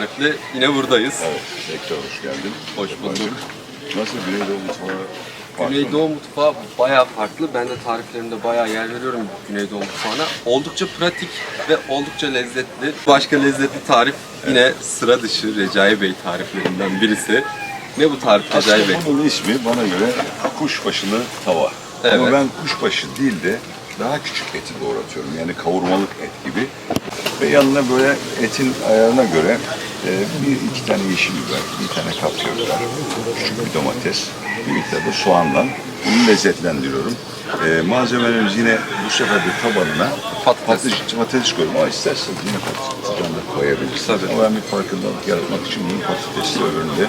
tarifli yine buradayız. Evet, tekrar hoş geldin. Hoş bulduk. Nasıl Güneydoğu mutfağı farklı mı? Güneydoğu mutfağı bayağı farklı. Ben de tariflerimde bayağı yer veriyorum Güneydoğu mutfağına. Oldukça pratik ve oldukça lezzetli. Başka lezzetli tarif yine sıra dışı Recai Bey tariflerinden birisi. Ne bu tarif Recai Bey? Aslında bunun ismi bana göre kuşbaşılı tava. Evet. Ama ben kuşbaşı değil de daha küçük eti doğratıyorum. Yani kavurmalık et gibi. Ve yanına böyle etin ayarına göre e, bir iki tane yeşil biber, bir tane kapya biber, küçük bir domates, bir miktar da soğanla bunu lezzetlendiriyorum. E, malzemelerimiz yine bu sefer de tabanına Patates. patates, patates koyuyorum. Ama isterseniz yine patlıcan da koyabilirsiniz. Tabii. Ama ben bir farkındalık yaratmak için bunu patatesli öbüründe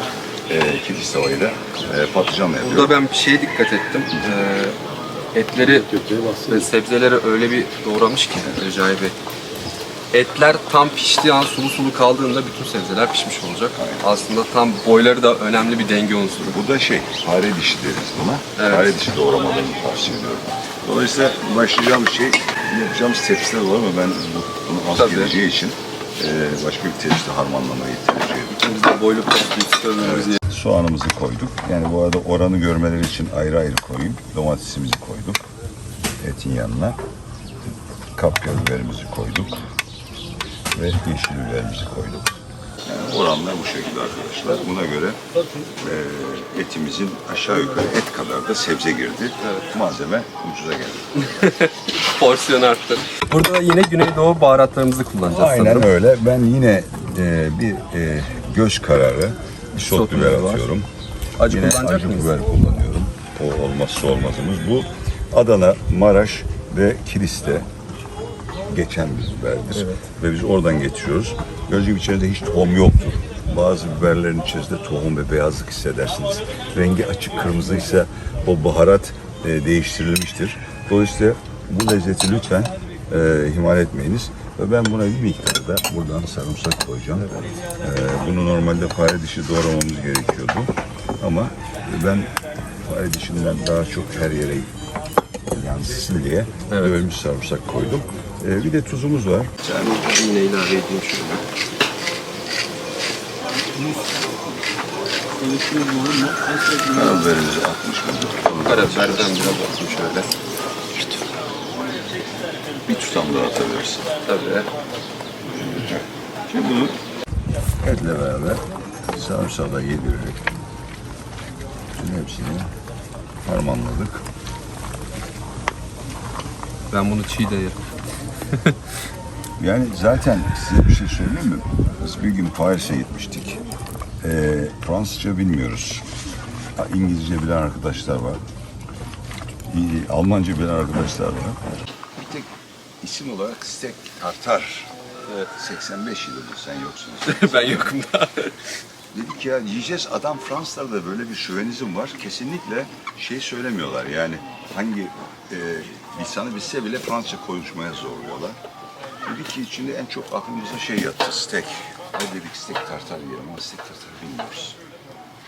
e, kilis tavayla e, patlıcanla yapıyorum. Burada ben bir şeye dikkat ettim. Ee, etleri ve sebzeleri öyle bir doğramış ki Recai Bey. Etler tam piştiği an sulu sulu kaldığında bütün sebzeler pişmiş olacak. Aslında tam boyları da önemli bir denge unsuru. Bu da şey, fare dişi deriz buna. Evet. Fare dişi doğramalarını tavsiye ediyorum. Dolayısıyla başlayacağım şey, yapacağımız tepsiler var ama ben bu, bunu az Tabii. geleceği için e, başka bir tepside harmanlamayı tercih ediyorum. Biz de boylu patates Soğanımızı koyduk. Yani bu arada oranı görmeleri için ayrı ayrı koyayım. Domatesimizi koyduk. Etin yanına. Kapya biberimizi koyduk. Ve yeşil biberimizi koyduk. Yani oranlar bu şekilde arkadaşlar. Buna göre e, etimizin aşağı yukarı et kadar da sebze girdi. Malzeme ucuza geldi. porsiyon arttı. Burada yine Güneydoğu baharatlarımızı kullanacağız Aynen sanırım. öyle. Ben yine e, bir e, göz kararı bir şot Şot biber biberi var. atıyorum. Acı yine kullanacak acı mıyız? biber kullanıyorum. O olmazsa olmazımız. Bu Adana, Maraş ve Kilis'te geçen bir biberdir. Ve biz oradan getiriyoruz. Gördüğünüz gibi içeride hiç tohum yoktur. Bazı biberlerin içerisinde tohum ve beyazlık hissedersiniz. Rengi açık kırmızı ise o baharat e, değiştirilmiştir. Dolayısıyla bu lezzeti lütfen e, ihmal etmeyiniz. Ve ben buna bir miktar da buradan sarımsak koyacağım. E, bunu normalde fare dişi doğramamız gerekiyordu. Ama ben fare dişinden daha çok her yere yansısın diye Evet. dövülmüş sarımsak koydum. E, bir de tuzumuz var. Ben yine ilave edeyim şöyle. Karabiberimizi atmış bulduk. Karabiberden biraz atayım şöyle. Bir tutam daha atabilirsin. Tabii. Şimdi bunu etle beraber sarımsağı da yedirerek bütün hepsini harmanladık. Ben bunu çiğ de yerim. Yani zaten size bir şey söyleyeyim mi? Biz bir gün Paris'e gitmiştik. Ee, Fransızca bilmiyoruz. İngilizce bilen arkadaşlar var. Almanca bilen arkadaşlar var. Bir tek isim olarak steak tartar. Evet. 85 yılında sen yoksun. ben yokum da. Dedik ya yiyeceğiz adam Fransızlarda böyle bir şövenizm var. Kesinlikle şey söylemiyorlar yani hangi e, lisanı bilse bile Fransızca konuşmaya zorluyorlar. Dedik ki içinde en çok aklımıza şey yattı steak. Ve dedik steak tartar yiyelim ama steak tartar bilmiyoruz.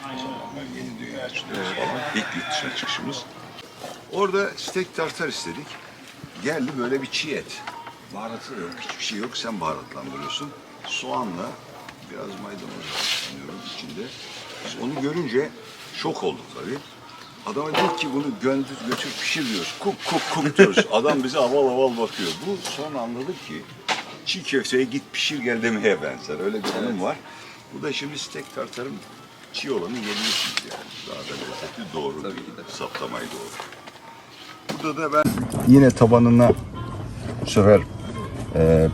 O zamanlar yeni dünya açılıyoruz falan. İlk yurt dışına çıkışımız. Orada steak tartar istedik. Geldi böyle bir çiğ et. Baharatı da yok, hiçbir şey yok. Sen baharatlandırıyorsun. Soğanla biraz maydanoz sanıyorum içinde. Biz onu görünce şok olduk tabii. Adama dedik ki bunu göndür, götür pişir diyoruz. Kuk kuk kuk diyoruz. Adam bize aval aval bakıyor. Bu sonra anladık ki çiğ köfteye git pişir gel demeye benzer. Öyle bir anım var. Bu da şimdi steak tartarın çiğ olanı yiyebilirsiniz yani. Daha da lezzetli doğru. Tabii ki de. Saptamayı doğru. Burada da ben yine tabanına bu sefer e,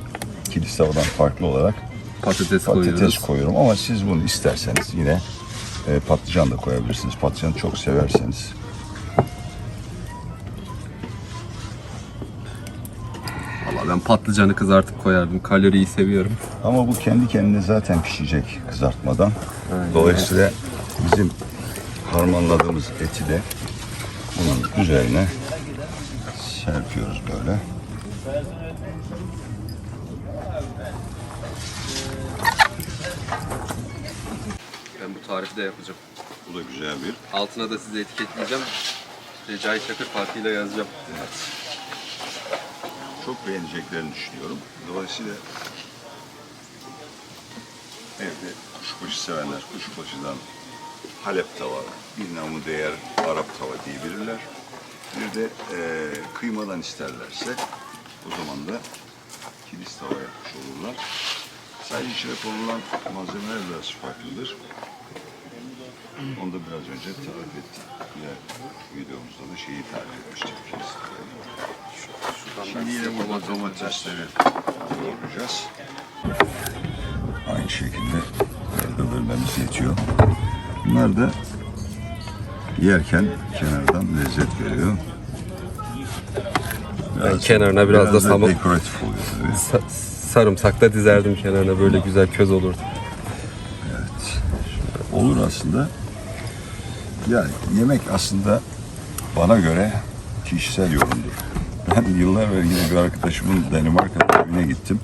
kilis tavadan farklı olarak Patates, patates koyuyoruz. koyuyorum ama siz bunu isterseniz yine e, patlıcan da koyabilirsiniz. Patlıcanı çok severseniz. Valla ben patlıcanı kızartıp koyardım. Kaloriyi seviyorum. Ama bu kendi kendine zaten pişecek kızartmadan. Aynen. Dolayısıyla bizim harmanladığımız eti de bunun üzerine serpiyoruz böyle. Ben bu tarifi de yapacağım. Bu da güzel bir Altına da size etiketleyeceğim. Recai Çakır farkıyla yazacağım. Evet. Çok beğeneceklerini düşünüyorum. Dolayısıyla Evde kuşbaşı sevenler kuşbaşıdan Halep tava, bir namı değer Arap tava diyebilirler. Bir de e, kıymadan isterlerse o zaman da kilis tava yapmış olurlar. Sadece içine konulan malzemeler biraz farklıdır. Onu da biraz önce tarif ettik. Diğer videomuzda da şeyi tarif etmiştik. Şimdi yine burada domatesleri doğrayacağız. Aynı şekilde elde yetiyor. Bunlar da yerken kenardan lezzet veriyor. Ben kenarına biraz da samın- dekoratif oluyor tabii. Sa- sarımsakla dizerdim kenarına böyle güzel köz olurdu. Evet. Olur aslında. Yani yemek aslında bana göre kişisel yorumdur. Ben yıllar evvel bir arkadaşımın Danimarka'da evine gittim.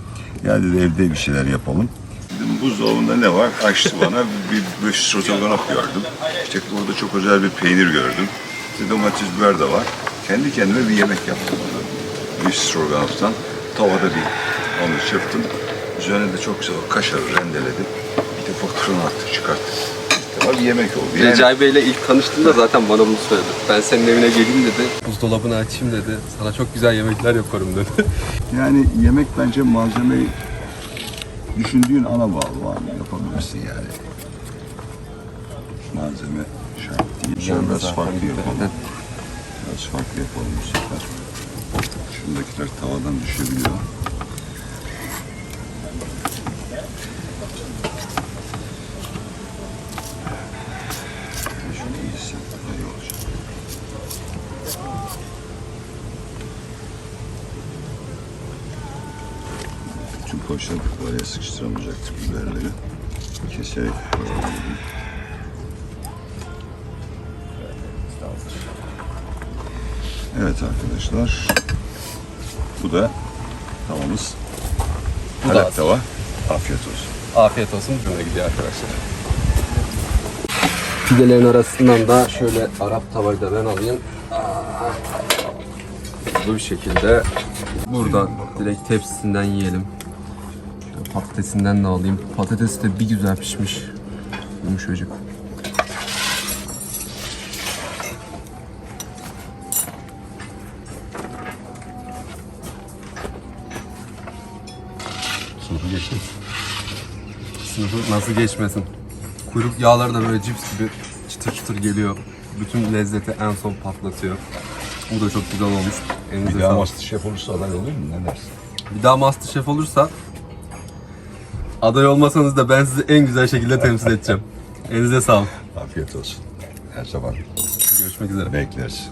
Ya dedi evde bir şeyler yapalım. Dedim buzdolabında ne var? Açtı bana bir, bir stroganoff gördüm. İşte orada çok özel bir peynir gördüm. İşte domates biber de var. Kendi kendime bir yemek yaptım orada. Bir stroganoff'tan. Tavada bir onu çırptım. Üzerine de çok güzel kaşarı rendeledim. Bir de fırına attık çıkarttık. Bir yemek oldu. Yani, Recai Bey'le ilk tanıştığımda zaten bana bunu söyledi. Ben senin evine geleyim dedi. Buzdolabını açayım dedi. Sana çok güzel yemekler yaparım dedi. yani yemek bence malzemeyi düşündüğün ana bağlı var mı? Yapabilirsin yani. Malzeme şart değil. Şöyle biraz farklı yapalım. Biraz farklı yapalım bu sefer. Şundakiler tavadan düşebiliyor. Poşet araya sıkıştıramayacaktık biberleri. Keserek koyalım. Evet arkadaşlar. Bu da tavamız. Bu da Halep hazır. tava. Afiyet olsun. Afiyet olsun. Böyle gidiyor arkadaşlar. Pidelerin arasından da şöyle Arap tavayı da ben alayım. Bu şekilde buradan direkt tepsisinden yiyelim. Patatesinden de alayım. Patates de bir güzel pişmiş. Yumuşacık. Sınıfı geçtim. Sınıfı nasıl geçmesin? Kuyruk yağları da böyle cips gibi çıtır çıtır geliyor. Bütün lezzeti en son patlatıyor. Bu da çok güzel olmuş. Elinize Bir daha sağlık. Masterchef olursa aday olur mu? Ne dersin? Bir daha Masterchef olursa aday olmasanız da ben sizi en güzel şekilde temsil edeceğim. Elinize sağlık. Afiyet olsun. Her zaman Görüşmek üzere. bekleriz.